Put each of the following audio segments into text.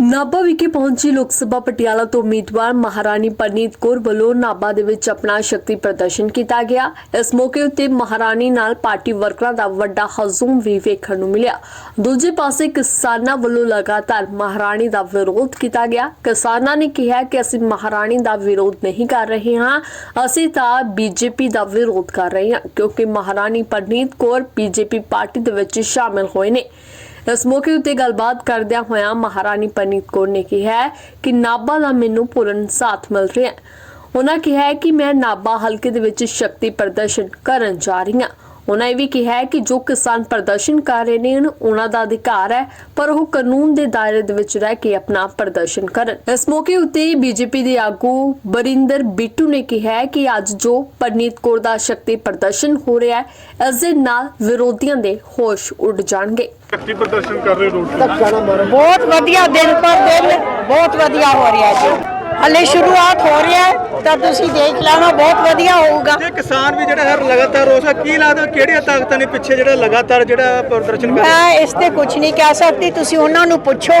ਨਾਭਾ ਵਿਖੇ ਪਹੁੰਚੀ ਲੋਕ ਸਭਾ ਪਟਿਆਲਾ ਤੋਂ ਉਮੀਦਵਾਰ ਮਹਾਰਾਣੀ ਪਰਨੀਤ ਕੌਰ ਵੱਲੋਂ ਨਾਭਾ ਦੇ ਵਿੱਚ ਆਪਣਾ ਸ਼ਕਤੀ ਪ੍ਰਦਰਸ਼ਨ ਕੀਤਾ ਗਿਆ। ਇਸ ਮੌਕੇ ਉੱਤੇ ਮਹਾਰਾਣੀ ਨਾਲ ਪਾਰਟੀ ਵਰਕਰਾਂ ਦਾ ਵੱਡਾ ਹਜ਼ੂਮ ਵੀ ਵੇਖਣ ਨੂੰ ਮਿਲਿਆ। ਦੂਜੇ ਪਾਸੇ ਕਿਸਾਨਾਂ ਵੱਲੋਂ ਲਗਾਤਾਰ ਮਹਾਰਾਣੀ ਦਾ ਵਿਰੋਧ ਕੀਤਾ ਗਿਆ। ਕਿਸਾਨਾਂ ਨੇ ਕਿਹਾ ਕਿ ਅਸੀਂ ਮਹਾਰਾਣੀ ਦਾ ਵਿਰੋਧ ਨਹੀਂ ਕਰ ਰਹੇ ਹਾਂ। ਅਸੀਂ ਤਾਂ ਬੀਜੇਪੀ ਦਾ ਵਿਰੋਧ ਕਰ ਰਹੇ ਹਾਂ, ਕਿਉਂਕਿ ਮਹਾਰਾਣੀ ਪਰਨੀਤ ਕੌਰ ਬੀਜੇਪੀ ਪਾਰਟੀ ਦੇ ਵਿੱਚ ਸ਼ਾਮਿਲ ਹੋਏ ਨੇ। ਇਸ ਮੌਕੇ ਉੱਤੇ ਗੱਲਬਾਤ ਕਰਦਿਆਂ ਹੋਇਆਂ ਮਹਾਰਾਣੀ ਪਰਨੀਤ ਕੌਰ ਨੇ ਕਿਹਾ ਕਿ ਨਾਭਾ ਦਾ ਮੈਨੂੰ ਪੂਰਨ ਸਾਥ ਮਿਲ ਰਿਹਾ ਹੈ। ਉਹਨਾਂ ਕਿਹਾ ਕਿ ਮੈਂ ਨਾਭਾ ਹਲਕੇ ਦੇ ਵਿੱਚ ਸ਼ਕਤੀ ਪ੍ਰਦਰਸ਼ਨ ਕਰਨ ਜਾ ਰਹੀ ਹਾਂ। ਉਹਨਾਂ ਇਹ ਵੀ ਕਿਹਾ ਹੈ ਕਿ ਜੋ ਕਿਸਾਨ ਪ੍ਰਦਰਸ਼ਨ ਕਰ ਰਹੇ ਨੇ ਉਹਨਾਂ ਦਾ ਅਧਿਕਾਰ ਹੈ ਪਰ ਉਹ ਕਾਨੂੰਨ ਦੇ ਦਾਇਰੇ ਦੇ ਵਿੱਚ ਰਹਿ ਕੇ ਆਪਣਾ ਪ੍ਰਦਰਸ਼ਨ ਕਰਨ। ਇਸ ਮੌਕੇ ਉੱਤੇ ਬੀਜੇਪੀ ਦੇ ਆਗੂ ਬਰਿੰਦਰ ਬਿੱਟੂ ਨੇ ਕਿਹਾ ਹੈ ਕਿ ਅੱਜ ਜੋ ਪਰਨੀਤ ਕੌਰ ਦਾ ਸ਼ਕਤੀ ਪ੍ਰਦਰਸ਼ਨ ਹੋ ਰਿਹਾ ਹੈ ਇਸ ਦੇ ਨਾਲ ਵਿਰੋਧੀਆਂ ਦੇ ਹੋਸ਼ ਉੱਡ ਜਾਣਗੇ। ਸ਼ਕਤੀ ਪ੍ਰਦਰਸ਼ਨ ਕਰ ਰਹੇ ਰੋਡ ਤੇ? ਬਹੁਤ ਵਧੀਆ ਦਿਨ ਪਰ ਦਿਨ ਬਹੁਤ ਵਧੀਆ ਹੋ ਰਿਹਾ ਜੀ। ਹਲੇ ਸ਼ੁਰੂਆਤ ਹੋ ਰਿਹਾ ਹੈ ਤਾਂ ਤੁਸੀਂ ਦੇਖ ਲੈਣਾ ਬਹੁਤ ਵਧੀਆ ਹੋਊਗਾ। ਤੇ ਕਿਸਾਨ ਵੀ ਜਿਹੜਾ ਹੈ ਲਗਾਤਾਰ ਰੋਸ ਹੈ ਕੀ ਲੱਗਦਾ ਕਿਹੜੀਆਂ ਤਾਕਤਾਂ ਨੇ ਪਿੱਛੇ ਜਿਹੜਾ ਲਗਾਤਾਰ ਜਿਹੜਾ ਪ੍ਰਦਰਸ਼ਨ ਕਰ ਰਹੇ? ਮੈਂ ਇਸ ਤੇ ਕੁਝ ਨਹੀਂ ਕਹਿ ਸਕਦੀ ਤੁਸੀਂ ਉਹਨਾਂ ਨੂੰ ਪੁੱਛੋ।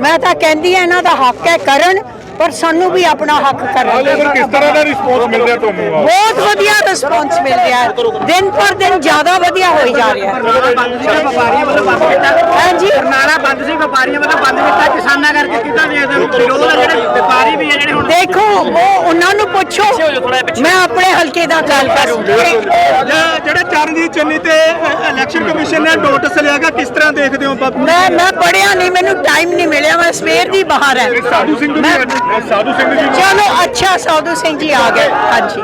ਮੈਂ ਤਾਂ ਕਹਿੰਦੀ ਹਾਂ ਇਹਨਾਂ ਦਾ ਹੱਕ ਹੈ ਕਰਨ ਪਰ ਸਾਨੂੰ ਵੀ ਆਪਣਾ ਹੱਕ ਕਰਨ। ਫਿਰ ਕਿਸ ਤਰ੍ਹਾਂ ਦਾ ਰਿਸਪੌਂਸ ਮਿਲ ਰਿਹਾ ਤੁਹਾਨੂੰ? ਆ ਬਹੁਤ ਵਧੀਆ ਰਿਸਪੌਂਸ ਮਿਲ ਰਿਹਾ ਹੈ। ਦਿਨ ਪਰ ਦਿਨ ਜ਼ਿਆਦਾ ਵਧੀਆ ਹੋਈ ਜਾ ਰਿਹਾ ਹੈ। ਵਪਾਰੀਆਂ ਵੱਲੋਂ ਬੰਦ ਕੀਤਾ। ਹਾਂਜੀ। ਨਾਲਾ ਬੰਦ ਸੀ ਵਪਾਰੀਆਂ ਵੱਲੋਂ ਬੰਦ ਕੀਤਾ। ਕਿਸਾਨਾਂ ਕਰਕੇ ਕਿੱਦਾਂ ਵੇਖਦੇ ਹੋ ਵਿਰੋਧ ਹੈ ਜਿਹੜੇ ਵਪਾਰੀ ਵੀ ਹੈ ਜਿਹੜੇ ਹੁਣ ਦੇਖੋ ਉਹ ਉਹਨਾਂ ਨੂੰ ਪੁੱਛੋ। ਮੈਂ ਆਪਣੇ ਹਲਕੇ ਦਾ ਗੱਲ ਕਰੂੰਗੀ ਜਿਹੜੇ ਚਰਨਜੀਤ ਚੰਨੀ ਤੇ ਇਲੈਕਸ਼ਨ ਕਮਿਸ਼ਨ ਨੇ ਨੋਟਿਸ ਲਿਆਗਾ ਕਿਸ ਤਰ੍ਹਾਂ ਦੇਖਦੇ ਹੋ ਬਾਪੂ? ਮੈਂ ਮੈਂ ਪੜਿਆ ਨਹੀਂ ਮੈਨੂੰ ਟਾਈਮ ਨਹੀਂ ਮਿਲਿਆ ਮੈਂ ਸਵੇਰ ਦੀ ਬਾਹਰ ਹੈ ਸਾਧੂ ਸਿੰਘ ਜੀ ਸਾਧੂ ਸਿੰਘ ਜੀ ਚਲੋ ਅੱਛਾ ਸਾਧੂ ਸਿੰਘ ਜੀ ਆ ਗਏ। ਹਾਂਜੀ।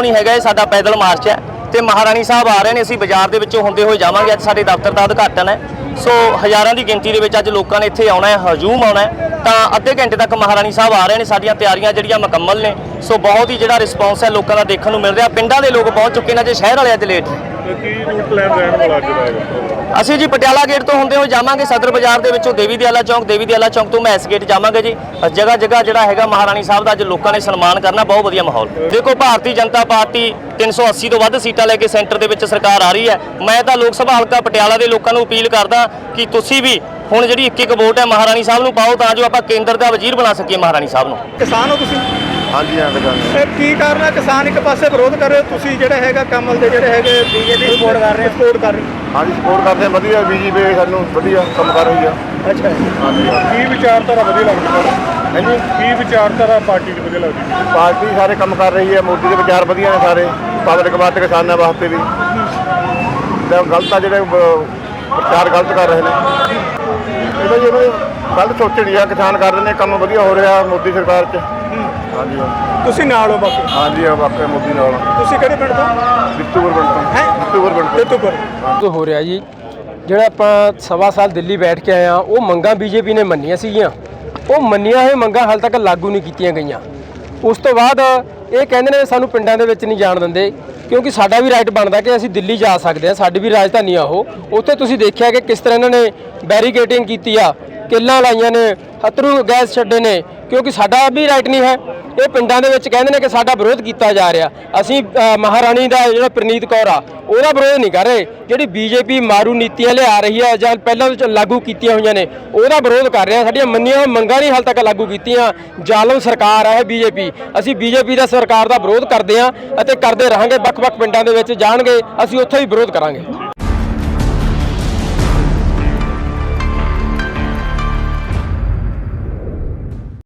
ਨਹੀਂ ਹੈਗਾ ਇਹ ਸਾਡਾ ਪੈਦਲ ਮਾਰਚ ਹੈ। ਤੇ ਮਹਾਰਾਣੀ ਸਾਹਿਬ ਆ ਰਹੇ ਨੇ ਅਸੀਂ ਬਾਜ਼ਾਰ ਦੇ ਵਿੱਚੋਂ ਹੁੰਦੇ ਹੋਏ ਜਾਵਾਂਗੇ। ਅੱਜ ਸਾਡੇ ਦਫ਼ਤਰ ਦਾ ਉਦਘਾਟਨ ਹੈ। ਸੋ ਹਜ਼ਾਰਾਂ ਦੀ ਗਿਣਤੀ ਦੇ ਵਿੱਚ ਅੱਜ ਲੋਕਾਂ ਨੇ ਇੱਥੇ ਆਉਣਾ ਹੈ, ਹਜੂਮ ਆਉਣਾ ਹੈ। ਤਾਂ ਅੱਧੇ ਘੰਟੇ ਤੱਕ ਮਹਾਰਾਣੀ ਸਾਹਿਬ ਆ ਰਹੇ ਨੇ, ਸਾਡੀਆਂ ਤਿਆਰੀਆਂ ਜਿਹੜੀਆਂ ਮੁਕੰਮਲ ਨੇ। ਸੋ ਬਹੁਤ ਹੀ ਜਿਹੜਾ ਰਿਸਪੌਂਸ ਹੈ ਲੋਕਾਂ ਦਾ ਦੇਖਣ ਨੂੰ ਮਿਲ ਰਿਹਾ। ਪਿੰਡਾਂ ਦੇ ਲੋਕ ਪਹੁੰਚ ਚੁੱਕੇ ਨੇ ਜੇ ਸ਼ਹਿਰ ਵਾਲੇ ਅੱਜ ਲੇਟ। ਨੇ ਕੀ ਰੂਟ ਪਲਾਨ ਰਹਿਣ ਵਾਲਾ ਅੱਜ ਦਾ ਹੈਗਾ ਅਸੀਂ ਜੀ ਪਟਿਆਲਾ ਗੇਟ ਤੋਂ ਹੁੰਦੇ ਹੋਏ ਜਾਵਾਂਗੇ ਸਦਰ ਬਾਜ਼ਾਰ ਦੇ ਵਿੱਚੋਂ ਦੇਵੀ ਦਿਆਲਾ ਚੌਂਕ ਦੇਵੀ ਦਿਆਲਾ ਚੌਂਕ ਤੋਂ ਮੈਂ ਇਸ ਗੇਟ ਜਾਵਾਂਗੇ ਜੀ। ਜਗ੍ਹਾ ਜਗ੍ਹਾ ਜਿਹੜਾ ਹੈਗਾ ਮਹਾਰਾਣੀ ਸਾਹਿਬ ਦਾ ਅੱਜ ਲੋਕਾਂ ਨੇ ਸਨਮਾਨ ਕਰਨਾ ਬਹੁਤ ਵਧੀਆ ਮਾਹੌਲ। ਦੇਖੋ ਭਾਰਤੀ ਜਨਤਾ ਪਾਰਟੀ 380 ਤੋਂ ਵੱਧ ਸੀਟਾਂ ਲੈ ਕੇ ਸੈਂਟਰ ਦੇ ਵਿੱਚ ਸਰਕਾਰ ਆ ਰਹੀ ਹੈ। ਮੈਂ ਤਾਂ ਲੋਕ ਸਭਾ ਹਲਕਾ ਪਟਿਆਲਾ ਦੇ ਲੋਕਾਂ ਨੂੰ ਅਪੀਲ ਕਰਦਾ ਕਿ ਤੁਸੀਂ ਵੀ ਹੁਣ ਜਿਹੜੀ ਇੱਕ ਇੱਕ ਵੋਟ ਹੈ ਮਹਾਰਾਣੀ ਸਾਹਿਬ ਨੂੰ ਪਾਓ ਤਾਂ ਜੋ ਆਪਾਂ ਕੇਂਦਰ ਦਾ ਵਜ਼ੀਰ ਬਣਾ ਸਕੀਏ ਮਹਾਰਾਣੀ ਸਾਹਿਬ ਨੂੰ। ਕਿਸਾਨ ਹੋ ਤੁਸੀਂ? ਹਾਂਜੀ ਹਾਂ। ਦੁਕਾਨ ਇਹ ਕੀ ਕਾਰਨ ਹੈ? ਕਿਸਾਨ ਇੱਕ ਪਾਸੇ ਵਿਰੋਧ ਕਰ ਰਹੇ ਹੋ, ਤੁਸੀਂ ਜਿਹੜੇ ਹੈਗਾ ਕਮਲ ਦੇ ਜਿਹੜੇ ਹੈਗੇ ਬੀਜੇਪੀ ਸਪੋਰਟ ਕਰ ਰਹੇ ਸਪੋਰਟ ਕਰ ਰਹੇ ਹਾਂਜੀ ਸਪੋਰਟ ਕਰਦੇ ਹਾਂ ਵਧੀਆ ਬੀਜੀਪੀ ਸਾਨੂੰ ਵਧੀਆ ਕੰਮ ਕਰ ਰਹੀ ਆ। ਅੱਛਾ ਹਾਂਜੀ। ਕੀ ਵਿਚਾਰਧਾਰਾ ਵਧੀਆ ਲੱਗਦੀ ਤੁਹਾਨੂੰ ਹਾਂਜੀ। ਕੀ ਵਿਚਾਰਧਾਰਾ ਪਾਰਟੀ ਦੀ ਵਧੀਆ ਲੱਗਦੀ ਪਾਰਟੀ ਸਾਰੇ ਕੰਮ ਕਰ ਰਹੀ ਹੈ ਮੋਦੀ ਦੇ ਵਿਚਾਰ ਵਧੀਆ ਨੇ ਸਾਰੇ ਪਬਲਿਕ ਵਾਸਤੇ ਕਿਸਾਨਾਂ ਵਾਸਤੇ ਵੀ। ਤੇ ਗਲਤ ਆ ਜਿਹੜੇ ਬ- ਪ੍ਰਚਾਰ ਗਲਤ ਕਰ ਰਹੇ ਨੇ। ਇਹਦਾ ਜੀ ਉਹਨਾਂ ਦੀ ਗਲਤ ਸੋਚਣੀ ਆ ਕਿਸਾਨ ਕਰ ਰਹੇ ਨੇ ਕੰਮ ਵਧੀਆ ਹੋ ਰਿਹਾ ਮੋਦੀ ਸਰਕਾਰ 'ਚ। ਹਾਂਜੀ ਤੁਸੀਂ ਨਾਲ ਹੋ ਬਾਕੀ? ਹਾਂਜੀ ਆ ਵਾਕਿਆ ਮੋਦੀ ਨਾਲ ਤੁਸੀਂ ਕਿਹੜੇ ਪਿੰਡ ਤੋਂ? ਬਿੱਤੂਪੁਰ ਪਿੰਡ ਤੋਂ। ਹੈਂ? ਬਿੱਤੂਪੁਰ ਪਿੰਡ ਤੋਂ। ਤੇਤੂਪੁਰ ਤੋਂ ਹੋ ਰਿਹਾ ਜੀ। ਜਿਹੜਾ ਆਪਾਂ ਸਵਾ ਸਾਲ ਦਿੱਲੀ ਬੈਠ ਕੇ ਆਏ ਆ ਉਹ ਮੰਗਾਂ ਬੀਜੇਪੀ ਨੇ ਮੰਨੀਆਂ ਸੀਗੀਆਂ। ਉਹ ਮੰਨੀਆਂ ਹੋਏ ਮੰਗਾਂ ਹਾਲ ਤੱਕ ਲਾਗੂ ਨਹੀਂ ਕੀਤੀਆਂ ਗਈਆਂ। ਉਸ ਤੋਂ ਬਾਅਦ ਇਹ ਕਹਿੰਦੇ ਨੇ ਸਾਨੂੰ ਪਿੰਡਾਂ ਦੇ ਵਿੱਚ ਨਹੀਂ ਜਾਣ ਦਿੰਦੇ ਕਿਉਂਕਿ ਸਾਡਾ ਵੀ ਰਾਈਟ ਬਣਦਾ ਕਿ ਅਸੀਂ ਦਿੱਲੀ ਜਾ ਸਕਦੇ ਹਾਂ ਸਾਡੀ ਵੀ ਰਾਜਧਾਨੀ ਆ ਉਹ। ਉੱਥੇ ਤੁਸੀਂ ਦੇਖਿਆ ਕਿ ਕਿਸ ਤਰ੍ਹਾਂ ਇਹਨਾਂ ਨੇ ਬੈਰੀਕੇਡਿੰਗ ਕੀਤੀ ਆ। ਕਿੱਲਾਂ ਲਾਈਆਂ ਨੇ ਹਤਰੂ ਗੈਸ ਛੱਡੇ ਨੇ, ਕਿਉਂਕਿ ਸਾਡਾ ਵੀ ਰਾਈਟ ਨਹੀਂ ਹੈ। ਇਹ ਪਿੰਡਾਂ ਦੇ ਵਿੱਚ ਕਹਿੰਦੇ ਨੇ ਕਿ ਸਾਡਾ ਵਿਰੋਧ ਕੀਤਾ ਜਾ ਰਿਹਾ। ਅਸੀਂ ਮਹਾਰਾਣੀ ਦਾ ਜਿਹੜਾ ਪ੍ਰਨੀਤ ਕੌਰ ਆ, ਉਹਦਾ ਵਿਰੋਧ ਨਹੀਂ ਕਰ ਰਹੇ। ਜਿਹੜੀ ਬੀਜੇਪੀ ਮਾਰੂ ਨੀਤੀਆਂ ਲਿਆ ਰਹੀ ਹੈ ਜਾਂ ਪਹਿਲਾਂ ਵਿੱਚ ਲਾਗੂ ਕੀਤੀਆਂ ਹੋਈਆਂ ਨੇ, ਉਹਦਾ ਵਿਰੋਧ ਕਰ ਰਹੇ ਆ। ਸਾਡੀਆਂ ਮੰਨੀਆਂ ਹੋਈਆਂ ਮੰਗਾਂ ਨਹੀਂ ਹਾਲ ਤੱਕ ਲਾਗੂ ਕੀਤੀਆਂ। ਜ਼ਾਲਮ ਸਰਕਾਰ ਆ ਇਹ ਬੀਜੇਪੀ। ਅਸੀਂ ਬੀਜੇਪੀ ਦਾ ਸਰਕਾਰ ਦਾ ਵਿਰੋਧ ਕਰਦੇ ਆ ਅਤੇ ਕਰਦੇ ਰਹਾਂਗੇ, ਵੱਖ-ਵੱਖ ਪਿੰਡਾਂ ਦੇ ਵਿੱਚ ਜਾਣਗੇ, ਅਸੀਂ ਉੱਥੇ ਹੀ ਵਿਰੋਧ ਕਰਾਂਗੇ।